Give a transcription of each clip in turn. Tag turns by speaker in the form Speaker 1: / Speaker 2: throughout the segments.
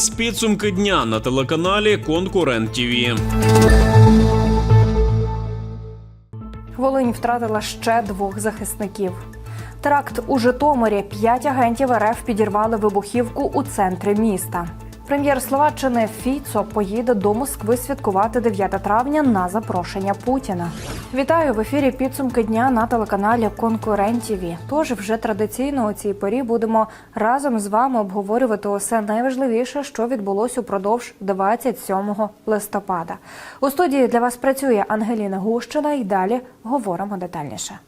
Speaker 1: Дивитесь підсумки дня на телеканалі Конкурент ТІВІ.
Speaker 2: Волинь втратила ще двох захисників. Теракт у Житомирі. П'ять агентів РФ підірвали вибухівку у центрі міста. Прем'єр Словаччини Фіцо поїде до Москви святкувати 9 травня на запрошення Путіна. Вітаю в ефірі підсумки дня на телеканалі Конкурент. Тож вже традиційно у цій порі будемо разом з вами обговорювати усе найважливіше, що відбулось упродовж 27 листопада. У студії для вас працює Ангеліна Гущина і далі говоримо детальніше.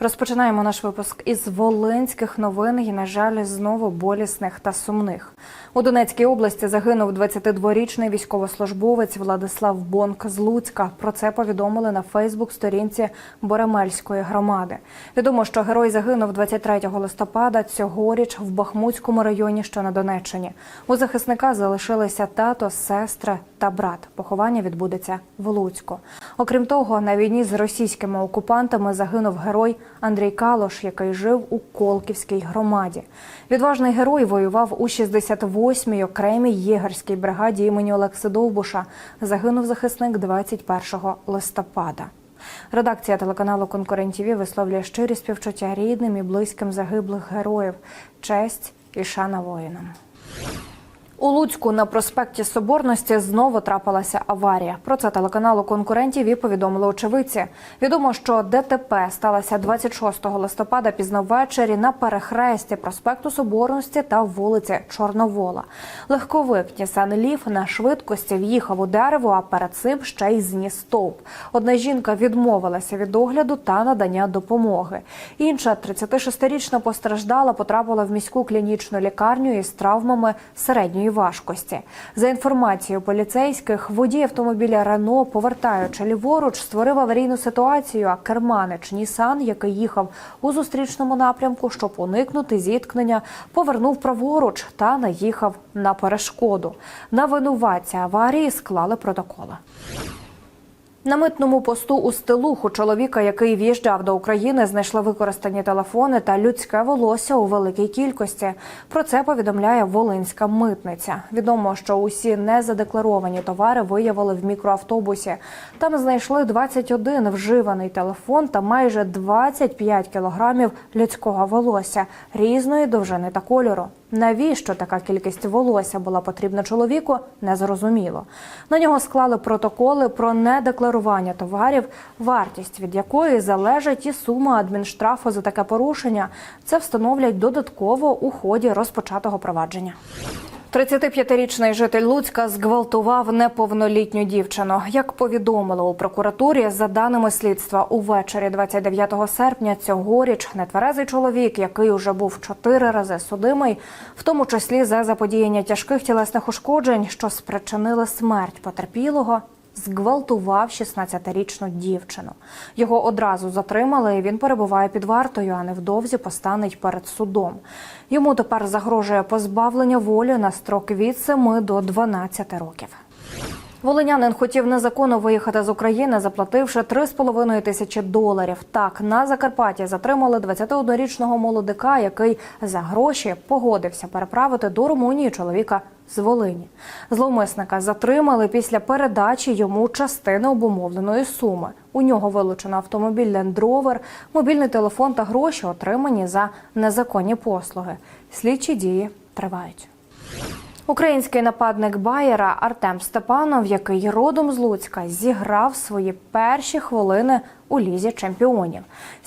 Speaker 2: Розпочинаємо наш випуск із волинських новин і, на жаль, знову болісних та сумних. У Донецькій області загинув 22-річний військовослужбовець Владислав Бонк з Луцька. Про це повідомили на Фейсбук-сторінці Боремельської громади. Відомо, що герой загинув 23 листопада цьогоріч в Бахмутському районі, що на Донеччині. У захисника залишилися тато, сестри та брат. Поховання відбудеться в Луцьку. Окрім того, на війні з російськими окупантами загинув герой Андрій Калош, який жив у Колківській громаді. Відважний герой воював у 68-й окремій єгерській бригаді імені Олекси Довбуша. Загинув захисник 21 листопада. Редакція телеканалу Конкурент ТІВІ висловлює щирі співчуття рідним і близьким загиблих героїв. Честь і шана воїнам. У Луцьку на проспекті Соборності знову трапилася аварія. Про це телеканалу конкурентів і повідомили очевидці. Відомо, що ДТП сталося 26 листопада пізно ввечері на перехресті проспекту Соборності та вулиці Чорновола. Легковик Нісан Ліф на швидкості в'їхав у дерево, а перед цим ще й зніс стовп. Одна жінка відмовилася від огляду та надання допомоги. Інша 36-річна постраждала, потрапила в міську клінічну лікарню із травмами середньої важкості. За інформацією поліцейських, водій автомобіля Рено, повертаючи ліворуч, створив аварійну ситуацію. А керманич Нісан, який їхав у зустрічному напрямку, щоб уникнути зіткнення, повернув праворуч та наїхав на перешкоду. На винуватця аварії склали протоколи. На митному посту у стилух у чоловіка, який в'їжджав до України, знайшли використані телефони та людське волосся у великій кількості. Про це повідомляє Волинська митниця. Відомо, що усі незадекларовані товари виявили в мікроавтобусі. Там знайшли 21 вживаний телефон та майже 25 кілограмів людського волосся різної довжини та кольору. Навіщо така кількість волосся була потрібна чоловіку, незрозуміло. На нього склали протоколи про недекларування товарів, вартість від якої залежить і сума адмінштрафу за таке порушення. Це встановлять додатково у ході розпочатого провадження. 35-річний житель Луцька зґвалтував неповнолітню дівчину. Як повідомили у прокуратурі, за даними слідства, увечері 29 серпня цьогоріч нетверезий чоловік, який уже був чотири рази судимий, в тому числі за заподіяння тяжких тілесних ушкоджень, що спричинили смерть потерпілого. Зґвалтував 16-річну дівчину. Його одразу затримали. і Він перебуває під вартою, а невдовзі постане й перед судом. Йому тепер загрожує позбавлення волі на строк від 7 до 12 років. Волинянин хотів незаконно виїхати з України, заплативши 3,5 тисячі доларів. Так на Закарпатті затримали 21-річного молодика, який за гроші погодився переправити до Румунії чоловіка з Волині. Зловмисника затримали після передачі йому частини обумовленої суми. У нього вилучено автомобіль Land Rover, мобільний телефон та гроші, отримані за незаконні послуги. Слідчі дії тривають. Український нападник Байера Артем Степанов, який родом з Луцька, зіграв свої перші хвилини у лізі чемпіонів.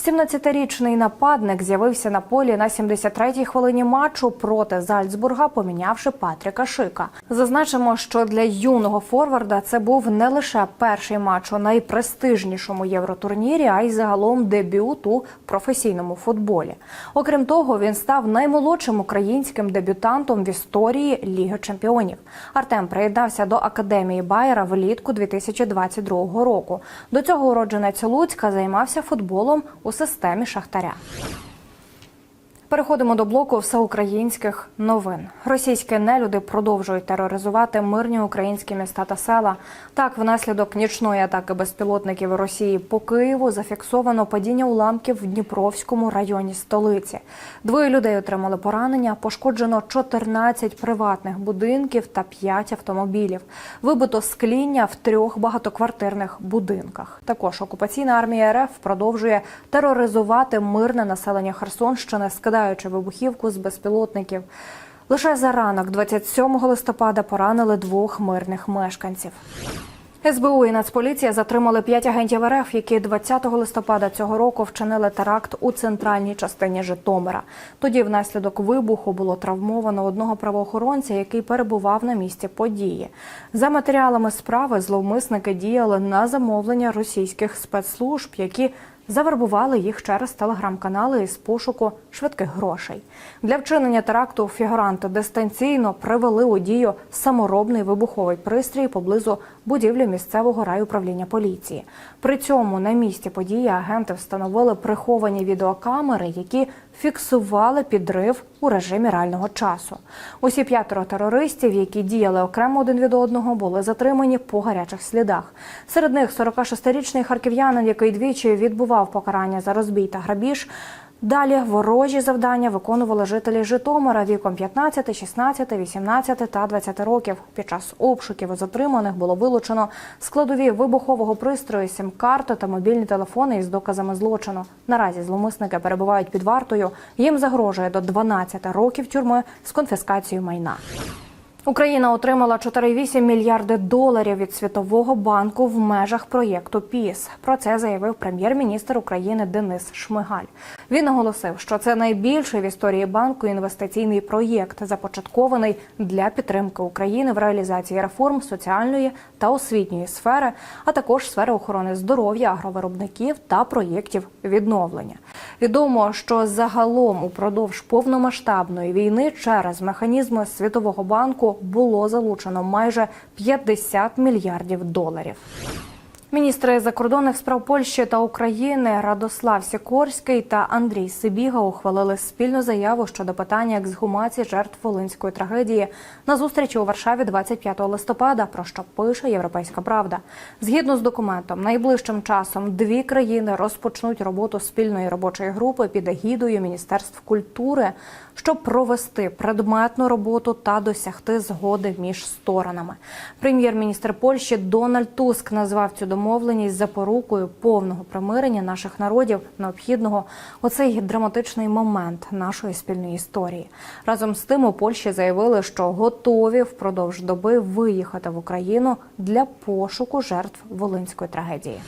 Speaker 2: 17-річний нападник з'явився на полі на 73-й хвилині матчу проти Зальцбурга, помінявши Патріка Шика. Зазначимо, що для юного форварда це був не лише перший матч у найпрестижнішому євротурнірі, а й загалом дебют у професійному футболі. Окрім того, він став наймолодшим українським дебютантом в історії Ліги Чемпіонів. Артем приєднався до академії Байера влітку 2022 року. До цього уродженець Луцька займався футболом у системі Шахтаря. Переходимо до блоку всеукраїнських новин. Російські нелюди продовжують тероризувати мирні українські міста та села. Так, внаслідок нічної атаки безпілотників Росії по Києву зафіксовано падіння уламків в Дніпровському районі столиці. Двоє людей отримали поранення. Пошкоджено 14 приватних будинків та 5 автомобілів. Вибито скління в трьох багатоквартирних будинках. Також окупаційна армія РФ продовжує тероризувати мирне населення Херсонщини, скидаючи вибухівку з безпілотників. Лише за ранок, 27 листопада, поранили двох мирних мешканців. СБУ і Нацполіція затримали п'ять агентів РФ, які 20 листопада цього року вчинили теракт у центральній частині Житомира. Тоді, внаслідок вибуху, було травмовано одного правоохоронця, який перебував на місці події. За матеріалами справи зловмисники діяли на замовлення російських спецслужб, які завербували їх через телеграм-канали із пошуку швидких грошей. Для вчинення теракту фігуранти дистанційно привели у дію саморобний вибуховий пристрій поблизу будівлі місцевого райуправління поліції. При цьому на місці події агенти встановили приховані відеокамери, які фіксували підрив у режимі реального часу. Усі п'ятеро терористів, які діяли окремо один від одного, були затримані по гарячих слідах. Серед них 46-річний харків'янин, який двічі відбував покарання за розбій та грабіж. Далі ворожі завдання виконували жителі Житомира віком 15, 16, 18 та 20 років. Під час обшуків затриманих було вилучено складові вибухового пристрою, сім-карти та мобільні телефони із доказами злочину. Наразі зловмисники перебувають під вартою. Їм загрожує до 12 років тюрми з конфіскацією майна. Україна отримала 4,8 мільярди доларів від Світового банку в межах проєкту ПІС. Про це заявив прем'єр-міністр України Денис Шмигаль. Він наголосив, що це найбільший в історії банку інвестиційний проєкт, започаткований для підтримки України в реалізації реформ соціальної та освітньої сфери, а також сфери охорони здоров'я, агровиробників та проєктів відновлення. Відомо, що загалом упродовж повномасштабної війни через механізми Світового банку було залучено майже 50 мільярдів доларів. Міністри закордонних справ Польщі та України Радослав Сікорський та Андрій Сибіга ухвалили спільну заяву щодо питання ексгумації жертв волинської трагедії на зустрічі у Варшаві 25 листопада. Про що пише Європейська Правда. Згідно з документом, найближчим часом дві країни розпочнуть роботу спільної робочої групи під егідою Міністерств культури, щоб провести предметну роботу та досягти згоди між сторонами. Прем'єр-міністр Польщі Дональд Туск назвав цю домовленість запорукою повного примирення наших народів, необхідного у цей драматичний момент нашої спільної історії. Разом з тим у Польщі заявили, що готові впродовж доби виїхати в Україну для пошуку жертв волинської трагедії.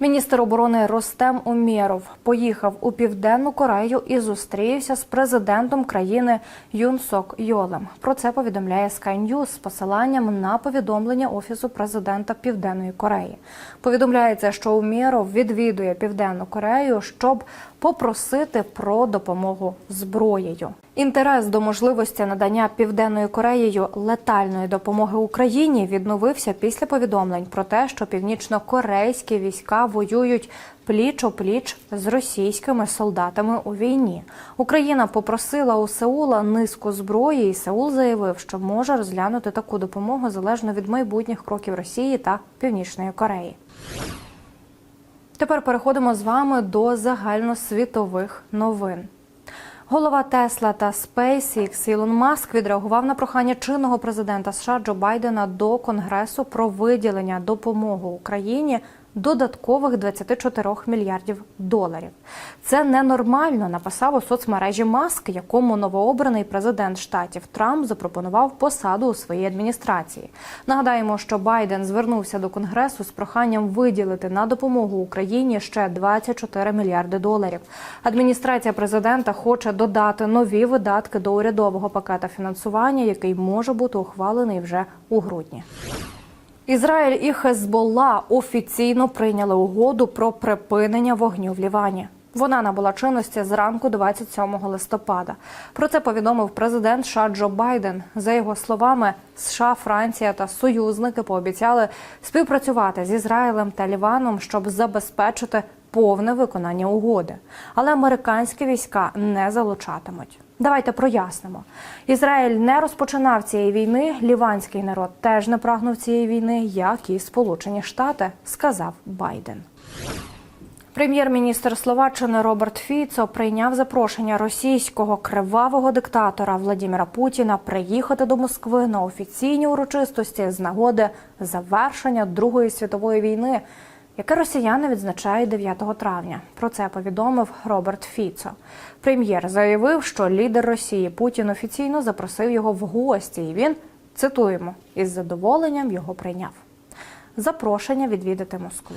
Speaker 2: Міністр оборони Ростем Умєров поїхав у південну Корею і зустрівся з президентом країни Юн Сок Йолем. Про це повідомляє Sky News з посиланням на повідомлення офісу президента Південної Кореї. Повідомляється, що Умєров відвідує південну Корею, щоб попросити про допомогу зброєю. Інтерес до можливості надання південною Кореєю летальної допомоги Україні відновився після повідомлень про те, що північно-корейські війська воюють пліч опліч з російськими солдатами у війні. Україна попросила у Сеула низку зброї, і Сеул заявив, що може розглянути таку допомогу залежно від майбутніх кроків Росії та Північної Кореї. Тепер переходимо з вами до загальносвітових новин. Голова Тесла та SpaceX Ілон Маск відреагував на прохання чинного президента США Джо Байдена до Конгресу про виділення допомоги Україні додаткових 24 мільярдів доларів. Це ненормально, написав у соцмережі Маск, якому новообраний президент штатів Трамп запропонував посаду у своїй адміністрації. Нагадаємо, що Байден звернувся до Конгресу з проханням виділити на допомогу Україні ще 24 мільярди доларів. Адміністрація президента хоче додати нові видатки до урядового пакета фінансування, який може бути ухвалений вже у грудні. Ізраїль і Хезболла офіційно прийняли угоду про припинення вогню в Лівані. Вона набула чинності зранку 27 листопада. Про це повідомив президент США Джо Байден. За його словами, США, Франція та союзники пообіцяли співпрацювати з Ізраїлем та Ліваном, щоб забезпечити повне виконання угоди, але американські війська не залучатимуть. Давайте прояснимо. Ізраїль не розпочинав цієї війни. Ліванський народ теж не прагнув цієї війни, як і Сполучені Штати, сказав Байден. Прем'єр-міністр Словаччини Роберт Фіцо прийняв запрошення російського кривавого диктатора Владіміра Путіна приїхати до Москви на офіційні урочистості з нагоди завершення Другої світової війни, яке росіяни відзначають 9 травня. Про це повідомив Роберт Фіцо. Прем'єр заявив, що лідер Росії Путін офіційно запросив його в гості, і він цитуємо із задоволенням його прийняв. Запрошення відвідати Москву.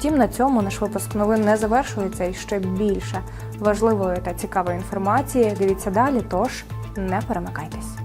Speaker 2: Втім, на цьому наш випуск новин не завершується і ще більше важливої та цікавої інформації. Дивіться далі, тож не перемикайтесь.